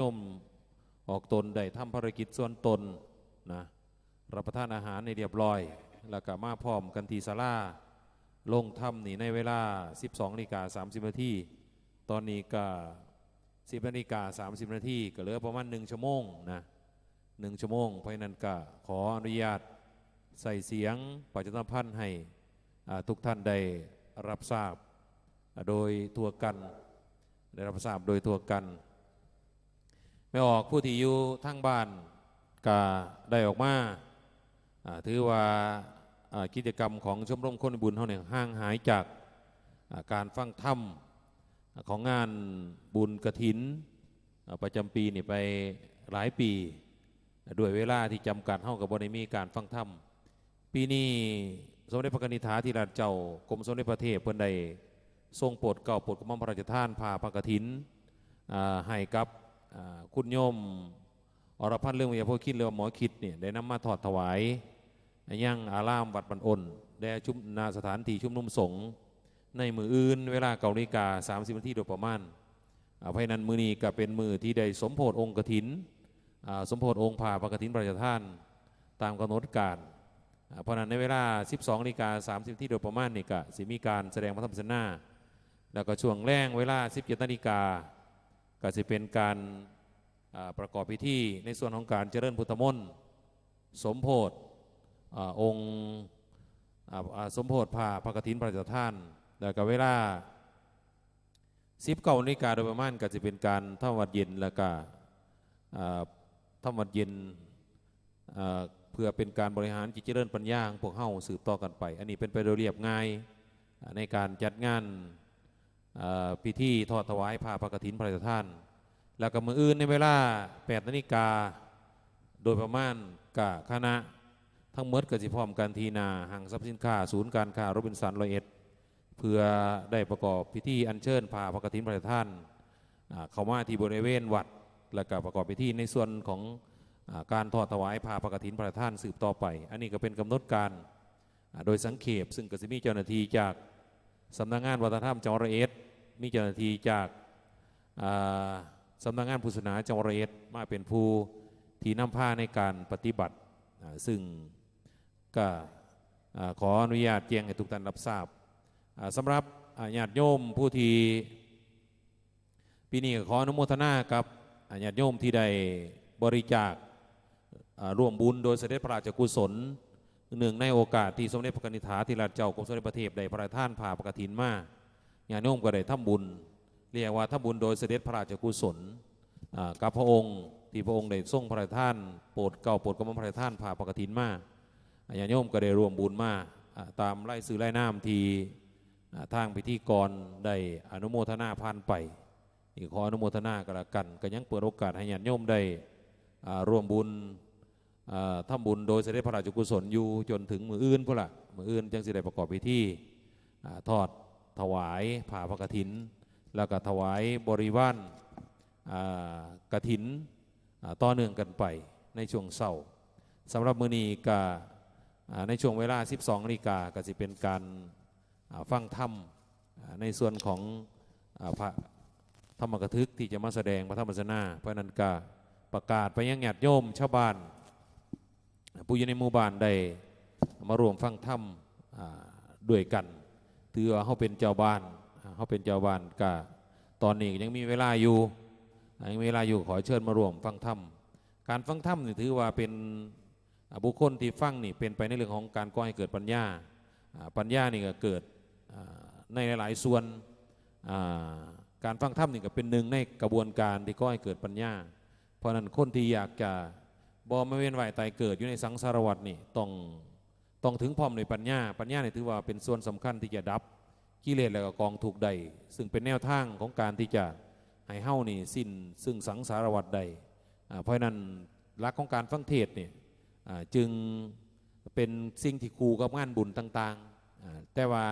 ยมออกตนได้ทำภารกิจส่วนตนนะรับประทานอาหารในเรียบร้อย แล้วก็มาพร้อมกันทีศาลาลงถ้ำนี่ในเวลา 12นาฬิกา30นาทีตอนนี้ก็10นาฬิกา30นาทีก็เหลือประมาณ1ชั่วโมงนะหนึ่งชั่วโมงเพราะนั้นก็ขออนุญาตใส่เสียงประชาสัมพันธ์ให้ทุกท่านได้รับทราบโดยตัวกัน ได้รับทราบโดยตัวกัน ไม่ออกผู้ที่อยู่ทั้งบ้านก็ได้ออกมาถือว่ากิจกรรมของชมรมคนบุญเท่าเนี่ยห่างหายจากการฟังธรรมของงานบุญกระถินอ่าประจำปีนี่ไปหลายปี ด้วยเวลาที่จำกัดเท่ากับบได้มีการฟังธรรม ปีนี้สมเด็จพระนิษฐาธิราชเจ้ากรมสมเด็จพระเทพเพิ่นได้ทรงโปรดเกล้าโปรดกระหม่อมพระราชทานพาพระกฐินอ่าให้กับ คุณโยมอรพันธ์เรื่องวิทยาโพคิดเรือว่าหมอคิดเนี่ยได้นำมาถอดถวายยังอารามวัดบันอนแด่ชุมนาสถานที่ชุมนุมสงฆ์ในมืออื่น เวลาเกานาฬิกา 30นาทีโดยประมาณอ่าเพราะนั้นมือนี้ก็เป็นมือที่ได้สมโพธิองค์กฐินอ่าสมโพธิองค์ผ่าพระกฐินพระราชทานตามกำหนดการเพราะนั้นในเวลา 12นาฬิกา30ที่โดยประมาณนี่ก็สิมีการแสดงพระธรรมสนาแล้วก็ช่วงแรงเวลา 17นาฬิกา ก็สิเป็นการประกอบพิธีในส่วนของการเจริญพุทธมนต์สมโพธิอองค์สมโพธิผ่าพระกฐินพระราชทาน แล้วก็เวลา19นาฬิกาโดยประมาณก็จะเป็นการทำวัดเย็นแล้วก็อ่าทำวัดเย็นเพื่อเป็นการบริหารจิตเจริญปัญญาของพวกเฮาสืบต่อกันไป อันนี้เป็นไปโดยเรียบง่ายในการจัดงานอ พิธีทอดถวายผ้าพระกฐินพระราชทาน แล้วก็มืออื่นในเวลา8นาฬิกา โดยประมาณกะคณะทั้งหมดกสิพร้อมกันทีนาห้างทรัพย์สินค้าศูนย์การค้าโรบินสันรอยเอ็ด เพื่อได้ประกอบพิธีอัญเชิญผ้าพระกฐินพระราชทานอ่าเข้ามาที่บริเวณวัด แล้วก็ประกอบพิธีในส่วนของอการทอดถวายผ้าพระกฐินพระราชทานสืบต่อไป อันนี้ก็เป็นกำหนดการโดยสังเขปซึ่งก็จะมีเจ้าหน้าที่จาก สำนักงานวัฒนธรรมจังหวัดร้อยเอ็ดมีเจ้าหน้าที่จากาสำนักงานพุทธศาสนาจังหวัดร้อยเอ็ดมาเป็นผู้ที่นำผ้าในการปฏิบัติ ซึ่งก็ขออนุญาตแจ้งให้ทุกท่านรับทราบสำหรับอ่าญาติโยมผู้ที่ปีนี้ขออนุโมทนากับอ่าญาติโยมที่ได้บริจาคร่วมบุญโดยเสด็จพระราชกุศล หนึ่งในโอกาสที่สมเด็จพระนิษฐาธิราชเจ้ากรมสมเด็จพระเทพได้พระราชทานผ่าประกฐินมาญาติโยมก็ได้ทำบุญ เรียกว่าทำบุญโดยเสด็จพระราชกุศลกับพระองค์ที่พระองค์ได้ทรงพระราชทานโปรดเกล้าโปรดกระหม่อมพระราชทานผ่าประกฐินมาอ่าญาติโยมก็ได้รวมบุญมาตามไล่ซื้อไล่น้ำทีทางพิธีกรได้อนุโมทนาพันไปอีกขออนุโมทนากันละกันก็ยังเปิดโอกาสให้ญาติโยมได้ร่วมบุญ ทำบุญโดยเสด็จพระราชกุศลอยู่จนถึงมืออื่นพุ่นละมืออื่นจังสิได้ประกอบพิธีอทอดถวายผ่าพระกฐิน แล้วก็ถวายบริวารกฐินต่อเนื่องกันไปในช่วงเศร้าสำหรับมือนีกาในช่วงเวลา 12นาฬิกาก็จะเป็นการฟังธรรมในส่วนของอพระธรรมกทึกที่จะมาแสดงพระธรรมสนาเพราะนั้นก็ประกาศไปยังญาติโยมชาวบ้าน ผู้อยู่ในหมู่บ้านได้มารวมฟังธรรมด้วยกันถือว่าเขาเป็นเจ้าบ้านเขาเป็นเจ้าบ้านก็ตอนนี้ยังมีเวลาอยู่ยังมีเวลาอยู่ขอเชิญมารวมฟังธรรมการฟังธรรมนี่ถือว่าเป็นบุคคลที่ฟังนี่เป็นไปในเรื่องของการก่อให้เกิดปัญญาปัญญานี่ก็เกิดในหลายๆส่วนการฟังธรรมนี่ก็เป็นหนึ่งในกระบวนการที่ก่อให้เกิดปัญญา เพราะฉะนั้นคนที่อยากจะ บอไม่เว้นไหวตายเกิดอยู่ในสังสารวัฏนี่ต้องต้องถึงพร้อมในปัญญา ปัญญาเนี่ยถือว่าเป็นส่วนสำคัญที่จะดับกิเลสและก็กองถูกใด ซึ่งเป็นแนวทางของการที่จะให้เฮ้านี่สิ้นซึ่งสังสารวัฏใดเพราะนั้นลักของการฟังเทศเนี่ยจึงเป็นสิ่งที่ครูกับงานบุญต่างๆ แต่ว่า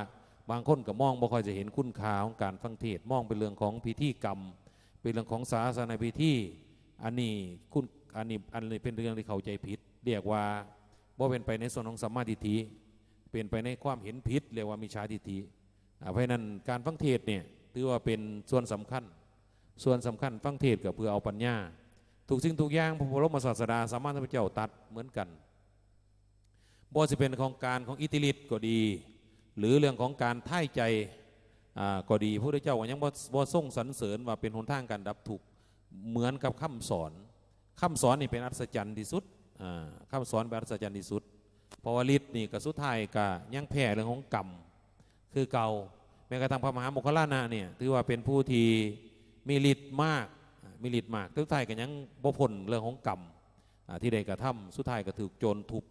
บางคนก็มองบ่ค่อยจะเห็นคุณค่าของการฟังเทศมองเป็นเรื่องของพิธีกรรม เป็นเรื่องของศาสนาพิธีอันนี้คุณ อันนี้อันนี้เป็นเรื่องที่เข้าใจผิด เรียกว่าบ่เป็นไปในส่วนของสัมมาทิฏฐิเป็นไปในความเห็นผิดเรียกว่ามิจฉาทิฏฐิเพราะนั้นการฟังเทศเนี่ยถือว่าเป็นส่วนสำคัญ ส่วนสำคัญฟังเทศก็เพื่อเอาปัญญาทุกสิ่งทุกอย่างพระบรมศาสดาสามารถพระเจ้าตัดเหมือนกันบ่จะเป็นของการของอิทธิฤทธิ์ก็ดี หรือเรื่องของการท่ายใจก็ดีพระพุทธเจ้าก็ยังบ่บ่ทรงสรรเสริญว่าเป็นหนทางการดับทุกข์เหมือนกับคำสอน คำสอนนี่เป็นอัศจรรย์ที่สุดอ่าคำสอนเป็นอัศจรรย์ที่สุดเพราะว่าฤทธิ์นี่ก็สุดท้ายก็ยังแพ้เรื่องของกรรมคือเก่าแม้กระทั่งพระมหาโมคคลานะเนี่ยถือว่าเป็นผู้ที่มีฤทธิ์มากมีฤทธิ์มากสุดท้ายก็ยังบ่พ้นเรื่องของกรรมที่ได้กระทำสุดท้ายก็ถูกโจรทุบ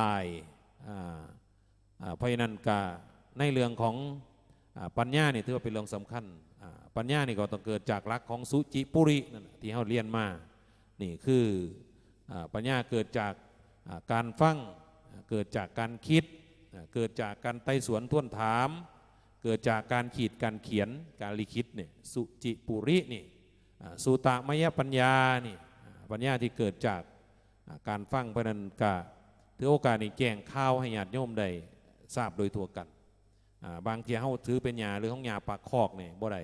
ตายเพราะนั้นก็ในเรื่องของปัญญานี่ถือว่าเป็นเรื่องสำคัญปัญญานี่ก็ต้องเกิดจากหลักของสุจิปุรินั่นที่เราเรียนมา นี่คืออปัญญาเกิดจากการฟังเกิดจากการคิดเกิดจากการไต่สวนท้วนถาม เกิดจากการขีดการเขียนการลิขิตเนี่ยสุจิปุรินี่สุตมยปัญญานี่ปัญญาที่เกิดจากการฟังพนันกาถือโอกาสนี้แจ้งข่าวให้ญาติโยมได้ทราบโดยทั่วกันบางทีเขาถือเป็นยาหรือของยาปากคอกเนี่ยบ่ได้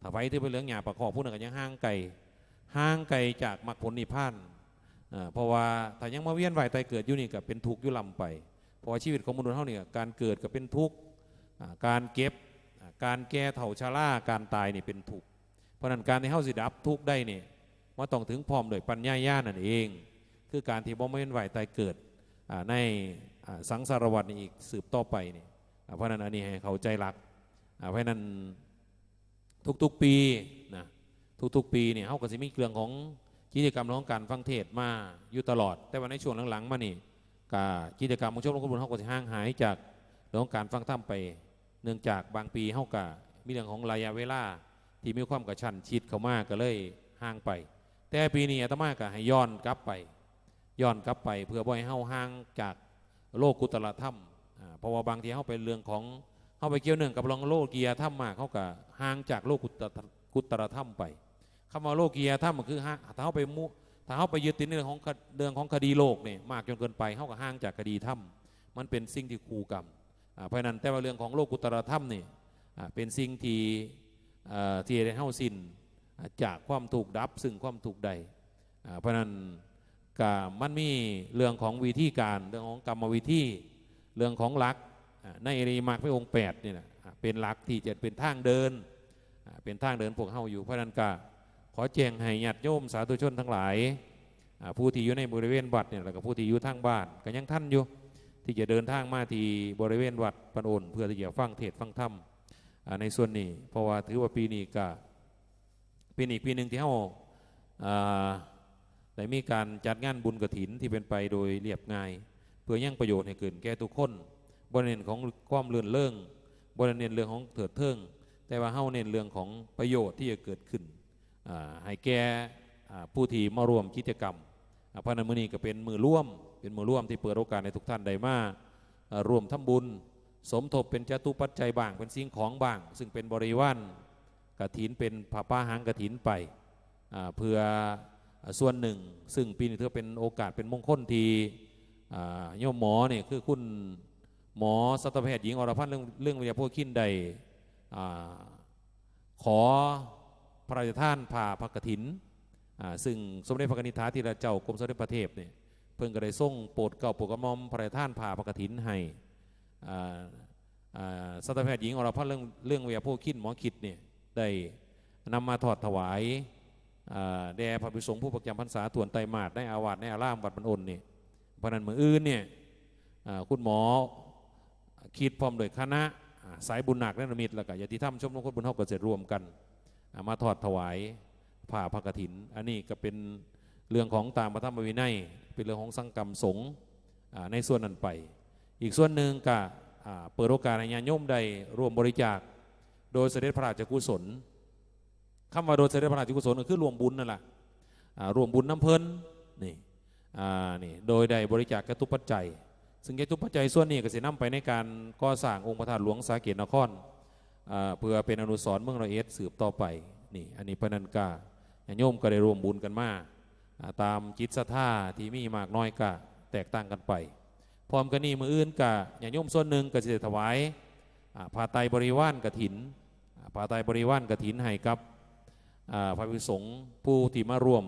ถ้าไปถือเป็นเรื่องยาปากคอกผู้นั้นก็ยังห่างไกล ห่างไกลจากมรรคผลนิพพานเพราะว่าถ้ายังมาเวียนว่ายตายเกิดอยู่นี่ก็เป็นทุกข์อยู่ลำไป เพราะว่าชีวิตของมนุษย์เท่านี่การเกิดก็เป็นทุกข์การเก็บการแก่เฒ่าชราการตายนี่เป็นทุกข์เพราะนั้นการที่เฮาสิดับทุกข์ได้นี่ว่าต้องถึงพร้อมโดวยปัญญาญาณนั่นเอง คือการที่บ่ไม่เว้นไหวตายเกิดในสังสารวัฏนี่อีกสืบต่อไปนี่เพราะนั้นอันนี้ให้เข้าใจหลักเพราะนั้นทุกๆปีนะ ทุกๆ ปีเนี่ยเฮาก็สิมีเรื่องของกิจกรรมรื่องการฟังเทศมาอยู่ตลอด แต่ว่าในช่วงหลังๆมานี่กกิจกรรมของชมรมคนบุญเขาก็จะห่างหายจากเรื่องการฟังธรรมไป เนื่องจากบางปีเขากะมีเรื่องของระยะเวลาที่มีความกระชั้นชิดเขามากก็เลยห่างไป แต่ปีนี้อาตมาก็ให้ย้อนกลับไป ย้อนกลับไป เพื่อบ่ให้เฮาห่างจากโลกกุตละธรรมเพราะว่าบางทีเฮาไปเรื่องของเฮาไปเกี่ยวเนื่องกับรองโลกียรธรรมมากเขาก็ห่างจากโลกกุตตะกุตละธรรมไป คำว่าโลกียธรรมก็คือถ้าเฮาไปมุถ้าเขาไปยึดติดในเรื่องของเรื่องของคดีโลกเนี่ยมากจนเกินไปเขาก็ห่างจากคดีธรรมมันเป็นสิ่งที่คู่กรรมเพราะฉะนั้นแต่ว่าเรื่องของโลกุตรธรรมนี่อ่าเป็นสิ่งที่ที่ได้เฮาสิ้นจากความถูกดับซึ่งความถูกใดเพราะนั้นก็มันมีเรื่องของวิธีการเรื่องของกรรมวิธีเรื่องของหลักในอริมรรคพระองค์แปดนี่นะเป็นหลักที่จะเป็นทางเดินเป็นทางเดินพวกเฮาอยู่เพราะฉะนั้นก็ ขอแจ้งให้ญาติโยมสาธุชนทั้งหลาย ผู้ที่อยู่ในบริเวณวัดเนี่ยแล้วก็ผู้ที่อยู่ทางบ้านก็ยังท่านอยู่ ที่จะเดินทางมาที่บริเวณวัดปนโอนเพื่อที่จะฟังเทศฟังธรรมในส่วนนี้ เพราะว่าถือว่าปีนี้ก็เป็นอีกปีหนึ่งที่เฮาอ่าได้มีการจัดงานบุญกระถินที่เป็นไปโดยเรียบง่าย เพื่อยังประโยชน์ให้เกิดแก่ทุกคนบริเน้นของความเลื่อนเรื่องบริเน้นเรื่องของเถิดเทิงแต่ว่าเฮาเน้นเรื่องของประโยชน์ที่จะเกิดขึ้น ให้แก่ผู้ที่มาร่วมกิจกรรมพระนันมือนี้ก็เป็นมือร่วม เป็นมือร่วมที่เปิดโอกาสในทุกท่านได้มาร่วมทำบุญ สมทบเป็นจตุปัจจัยบ้าง เป็นสิ่งของบ้าง ซึ่งเป็นบริวารกฐินเป็นผ้าป้าหางกฐินไปเพื่อส่วนหนึ่ง ซึ่งปีนี้ถือเป็นโอกาสเป็นมงคลทีโยมหมอเนี่ยคือคุณหมอสัตวแพทย์หญิงอรพันธ์เรื่องเรื่องวิทยาโพคินใดอ่าขอ พระราชทานผ่าพระกฐินอ่าซึ่งสมเด็จพระนิธิธิราชเจ้ากรมสมเด็จพระเทพเนี่ยเพิ่งก็ได้ส่งโปรดเกล้าโปรดกระหม่อมพระราชทานผ่าพระกฐินให้อ่าอ่าสัตวแพทย์หญิงอรพันธ์เรื่องเรื่องเวิทยาโพคินหมอคิดเนี่ยได้นำมาถอดถวายแด่พระภิกษุสงผู้ประจำพรรษาตวนไตรมาสในอาวาสในอารามวัดบรรอนนี่เพราะนั้นมืออื่นเนี่ยคุณหมอคิดพร้อมโดยคณะสายบุญหนักและนมิตรแล้วก็ญาติธรรมชมรมคนบุญเฮาก็จะรวมกัน มาทอดถวายผ่าพระกฐิน อันนี้ก็เป็นเรื่องของตามพระธรรมวินัย เป็นเรื่องของสังกรรมสงฆ์ในส่วนนั้นไป อีกส่วนหนึ่งก็เปิดโอกาสให้ญาติโยมได้ร่วมบริจาค โดยเสด็จพระราชกุศลคำว่าโดยเสด็จพระราชกุศลก็คือรวมบุญนั่นแหละรวมบุญน้ำเพลินนี่นี่โดยได้บริจาคกระตุปัจจัย ซึ่งกระตุปัจจัยส่วนนี้ก็จะนำไปในการก่อสร้างองค์พระธาตุหลวงสาเกตนคร เพื่อเป็นอนุสรณ์เมืองร้อยเอ็ดสืบต่อไปนี่อันนี้พนันกาโยมก็ได้ร่วมบุญกันมาตามจิตศรัทธาที่มีมากน้อยก็แตกต่างกันไป พร้อมกันนี้มืออื่นกะญาติโยมส่วนหนึ่งก็จะได้ถวายอ่าผ้าไตบริวารกถินอ่าผ้าไตบริวารกถินให้กับพระภิกษุสงผู้ที่มาร่วม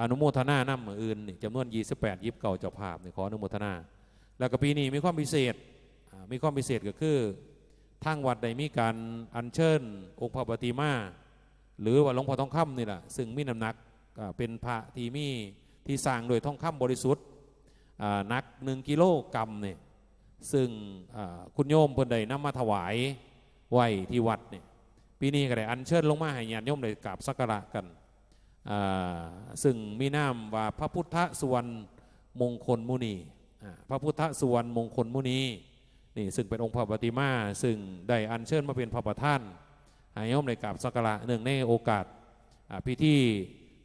อนุโมทนาน้ำมืออื่นนี่จำนวน 28ยิบเก่าเจ้าภาพนี่ขออนุโมทนา แล้วก็ปีนี้มีความพิเศษมีความพิเศษก็คือ ทางวัดได้มีการอัญเชิญองค์พระปฏิมา หรือว่าหลวงพ่อทองคำนี่แหละซึ่งมีน้ำหนักเป็นพระที่มีที่สร้างโดยทองคำบริสุทธิ์หนักหนึ่งกิโลกรัมเนี่ยซึ่งคุณโยมเพิ่นได้นำมาถวายไว้ที่วัดเนี่ยปีนี้ก็ได้อัญเชิญลงมาให้ญาติโยมได้กราบสักการะกันซึ่งมีนามว่าพระพุทธสุวรรณมงคลมุนี พระพุทธสุวรรณมงคลมุนี นี่ซึ่งเป็นองค์พระปฏิมา ซึ่งได้อัญเชิญมาเป็นพระประธานให้โยมได้กราบสักการะหนึ่งในโอกาสพิธี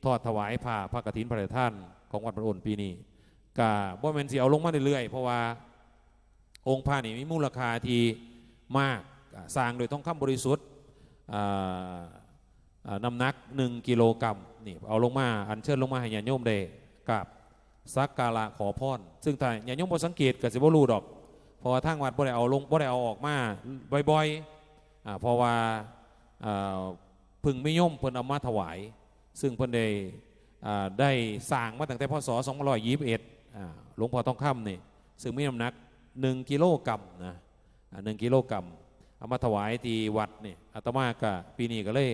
ทอดถวายผ้าพระกฐินพระราชทานของวัดพระอนปีนี้กาบ่แม่นสิเอาลงมาเรื่อยๆเพราะว่าองค์ผ้านี่มีมูลค่าที่มากสร้างโดยทองคำบริสุทธิ์น้ำหนัก 1 กิโลกรัมนี่เอาลงมาอัญเชิญลงมาให้ญาติโยมได้กราบสักการะขอพรซึ่งถ้าญาติโยมบ่สังเกตก็สิบ่รู้ดอก เพราะว่าทางวัดบ่ได้เอาลงบ่ได้เอาออกมาบ่อยๆอ่าเพราะว่าอ่าพึ่งไม่ย่อมเพิ่นเอามาถวาย ซึ่งเพิ่นได้อ่าได้สร้างมาตั้งแต่พศ2521อ่าหลวงพ่อทองคำนี่ซึ่งมีน้ำหนัก 1 กิโลกรัมนะหนึ่งกิโลกรัมเอามาถวายที่วัดนี่อาตมาก็ปีนี้ก็เลย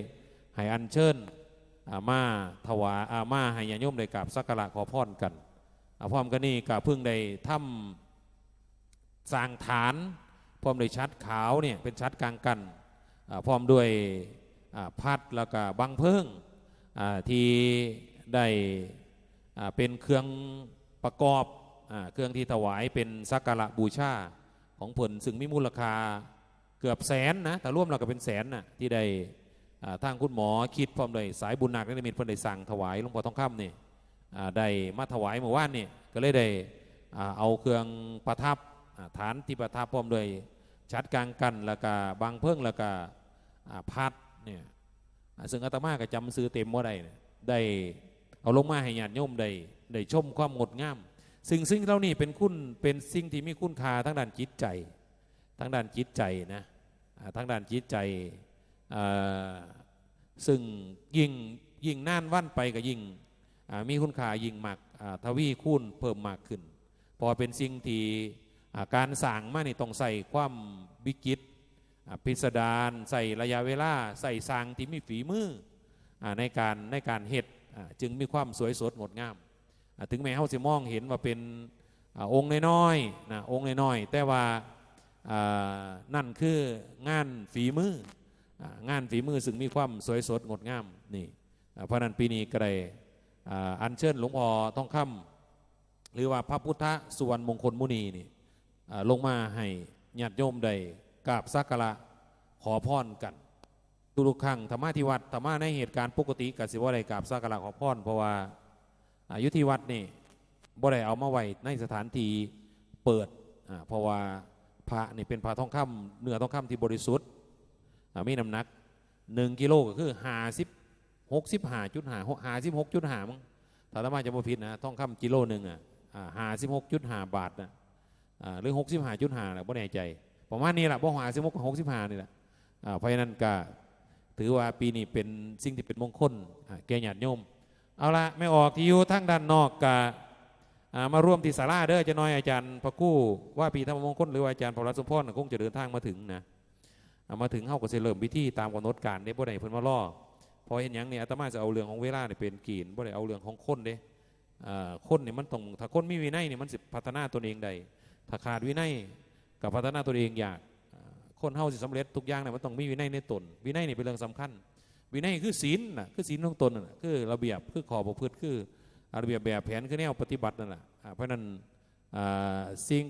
ให้อัญเชิญอามาถวายอามาให้ญาติโยมได้กราบสักการะขอพรกันอาพร้อมกันนี้ก็เพิ่งได้ทำ สร้างฐานพร้อมด้วยชัดขาวเนี่ยเป็นชัดกลางกันพร้อมด้วยพัดแล้วก็บังเพิ่งที่ได้เป็นเครื่องประกอบอเครื่องที่ถวายเป็นสักการะบูชาของผลซึ่งมีมูลค่าเกือบแสนนะแต่ร่วมเราก็เป็นแสนนะที่ได้อ่าทางคุณหมอคิดพร้อมด้วยสายบุญหนักนิมิตเพิ่นได้สั่งถวายหลวงพ่อทองคำนี่อ่าได้มาถวายเมื่อวานนี่ก็เลยได้เอาเครื่องประทับ ฐานที่ประทับพร้อมด้วยชัดกลางกันแล้วก็บางเพิ่งแล้วก็อ่าพัดเนี่ยซึ่งอาตมาก็จำซื้อเต็มว่าได้เนี่ยได้เอาลงมาให้ญาติโยมได้ได้ชมความงดงาม สิ่งสิ่งเหล่านี้เป็นคุณเป็นสิ่งที่มีคุณค่าทั้งด้านจิตใจทั้งด้านจิตใจนะทั้งด้านจิตใจซึ่งยิ่งยิ่งน่านวันไปก็ยิ่งมีคุณค่ายิ่งมากทวีคูณเพิ่มมากขึ้น พอเป็นสิ่งที่ การสั่งมานี่ต้องใส่ความวิกิตพิสดารใส่ระยะเวลา ใส่สร้างที่มีฝีมือในการในการเฮ็ดจึงมีความสวยสดงดงาม ถึงแม้เขาสิมองเห็นว่าเป็นองค์น้อยๆนะองค์น้อยๆแต่ว่านั่นคืองานฝีมืองานฝีมือซึ่งมีความสวยสดงดงามนี่เพราะนั้นปีนี้ก็ได้อัญเชิญหลวงพ่อทองคำหรือว่าพระพุทธสุวรรณมงคลมุนีนี่ ลงมาให้ญาติโยมได้กราบสักการะขอพรกันทุกครั้งธรรมาที่วัดธรรมาในเหตุการณ์ปกติกสิว่าได้กราบสักการะขอพรเพราะว่าอายุที่วัดนี่บ่ได้เอามาไว้ในสถานที่เปิดเพราะว่าพระนี่เป็นพระทองคำเนื้อทองคำที่บริสุทธิ์มีน้ำหนักหนึ่งกิโลก็คือหาสิบหกสิบห้าจุดห้าห้าสิบหกจุดห้ามั้งถ้าธรรมาจะบ่ผิดนะทองคำกิโลหนึ่งอะห้าสิบหกจุดห้าบาทนะ อ่าเรื่องหกสิบห้าจุดห้าแหละบ่แน่ใจประมาณนี้แหละบ่หาสิบหกหกสิบห้านี่แหละเพราะฉะนั้นก็ถือว่าปีนี้เป็นสิ่งที่เป็นมงคลแก่ญาติโยม เอาละไม่ออกที่อยู่ทั้งด้านนอกกะอ่ามาร่วมที่ศาลาเด้อจะน้อยอาจารย์พระกู้ว่าปีธรรมมงคลหรือว่าอาจารย์พระรัตนสมพรคงจะเดินทางมาถึงนะมาถึงเฮาก็สิเริ่มพิธีตามกำหนดการเด้บ่ได้เพิ่นมาล่อเพอเห็นหยังเนี่ยอาตมาจะเอาเรื่องของเวลาเนี่ยเป็นกีนบ่ได้เอาเรื่องของคนเด้คนเนี่ยมันต้องถ้าคนมีวินัยเนี่ยมันสิพัฒนาตนเองได้ ถ้าขาดวินัยกับพัฒนาตัวเองอยากคนเฮาสิสำเร็จทุกอย่างเนี่ยมันต้องมีวินัยในตน วินัยนี่เป็นเรื่องสำคัญ วินัยคือศีลน่ะคือศีลของตนนะคือระเบียบคือขอประพฤติคือระเบียบแบบแผนคือแนวปฏิบัตินั่นแหละเพราะนั้นสิ่ง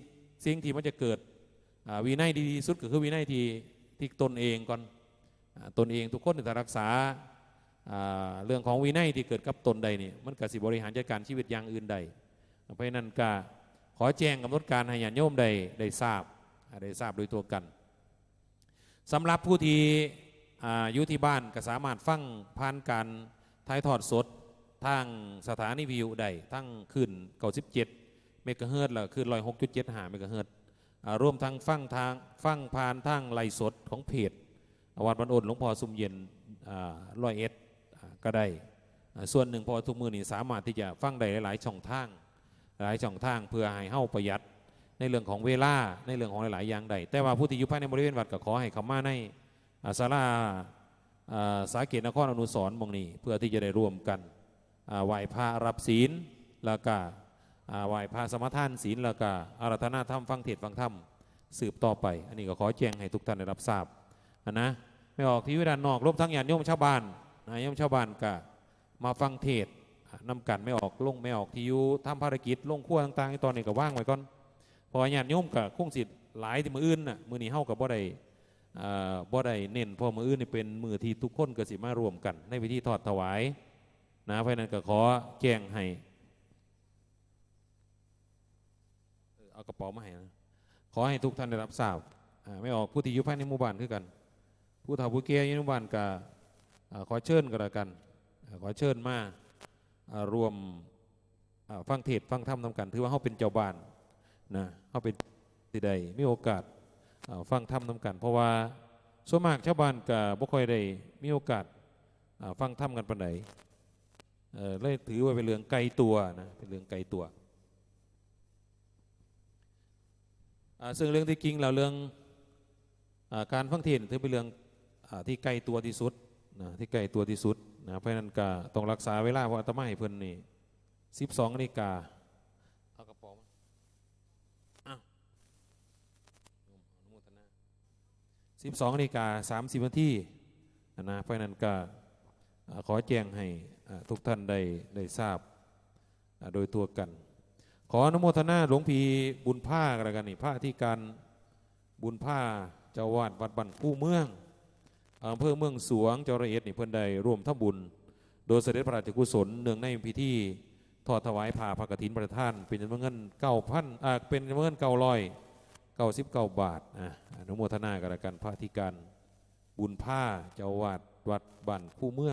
สิ่งที่มันจะเกิดวินัยดีที่สุดก็คือวินัยที่ที่ตนเองก่อนตนเองทุกคนจะรักษาเรื่องของวินัยที่เกิดกับตนใดนี่มันก็สิบริหารจัดการชีวิตอย่างอื่นใดเพราะฉะนั้นก็ ขอแจ้งกำหนดการให้ญาติโยมได้ได้ทราบได้ทราบโดยตัวกันสำหรับผู้ที่อยู่ที่บ้านก็สามารถฟังผ่านการถ่ายทอดสดทางสถานีวิวได้ทั้งขึ้น97เมกะเฮิรตซ์และขึ้น106.75เมกะเฮิรตซ์อ่ารวมทั้งฟังทางฟังผ่านทางไลฟ์สดของเพจวัดบันโอนหลวงพ่อสุมเย็นร้อยเอ็ดก็ได้ ส่วนหนึ่งพอทุกมือนี่สามารถที่จะฟังได้หลาย ๆ ช่องทาง หลายช่องทางเพื่อให้เฮาประหยัด ในเรื่องของเวลาในเรื่องของหลาย ๆ อย่างใดแต่ว่าผู้ที่อยู่ภายในบริเวณวัดก็ขอให้เขามาในอาศาลาอ่าสาเกตนครอนุสรมองนี้เพื่อที่จะได้ร่วมกันไหว้พระรับศีลแล้วก็อ่าไหว้พระสมทานศีลแล้วก็อารัธนาธรรมฟังเทศฟังธรรมสืบต่อไป อันนี้ก็ขอแจ้งให้ทุกท่านได้รับทราบอะนะไม่ออกที่วิดานนอกรวมทั้งญาติโยมชาวบ้านนะโยมชาวบ้านก็มาฟังเทศ น์นำกันไม่ออกลงไม่ออกที่อยู่ทำภารกิจลงขั้วต่างๆในตอนนี้ก็ว่างไว้ก่อนพอญาติโยมกับคงสิหลายที่มืออื่นน่ะมือนี้เฮากับบ่ได้บ่ได้เน้นเพอมืออื่นนี่เป็นมือที่ทุกคนก็สิมารวมกัน ในพิธีทอดถวายนะเพราะนั้นก็ขอแจ้งให้เอากระเป๋ามาให้นะขอให้ทุกท่านได้รับทราบไม่ออกผู้ที่อยู่ภายในหมู่บ้านคือกัน ผู้เฒ่าผู้แก่อยู่ในหมู่บ้านก็ขอเชิญก็แล้วกันขอเชิญมา รวมฟังเทศฟังธรรมนำกันถือว่าเขาเป็นเจ้าบ้านนะเขาเป็นสิใดมีโอกาสฟังธรรมนำกัน เพราะว่าส่วนมากชาวบ้านกับบ่ค่อยได้มีโอกาสฟังธรรมกันปานใดเออเลยถือว่าเป็นเรื่องไกลตัวนะเป็นเรื่องไกลตัวซึ่งเรื่องที่จริงแล้วเรื่องอการฟังเทศถือเป็นเรื่องอที่ไกลตัวที่สุดนะที่ไกลตัวที่สุด นะเพราะนั้นก็ต้องรักษาเวลาเพราะอาตมาให้เพิ่นนี่สิบสองนาฬิกาเอากระป๋ามาอ้าวนุโมทนาสิบสองนาฬิกาสามสิบนาทีนะเพราะนั้นก็ขอแจ้งให้ทุกท่านได้ได้ทราบโดยตัวกัน ขออนุโมทนาหลวงพี่บุญผ้ากันแล้วกันนี่พระที่การบุญผ้าเจ้าวาดวัดบันกู้เมือง อำเภอเมืองสวงจังหวัดร้อยเอ็ดนี่เพื่อนได้ร่วมทำบุญ โดยเสด็จพระราชกุศลเนืองในพิธีทอดถวายผ่าพระกฐินประทาน เป็นจำนวนเงินเก้าพันอ่าเป็นจำนวนเงินเก้าร้อยเก้าสิบเก้าบาทอะอนุโมทนากันละกันพระธิการบุญผ้าเจ้าวาดวัดบ้านคู่เมือง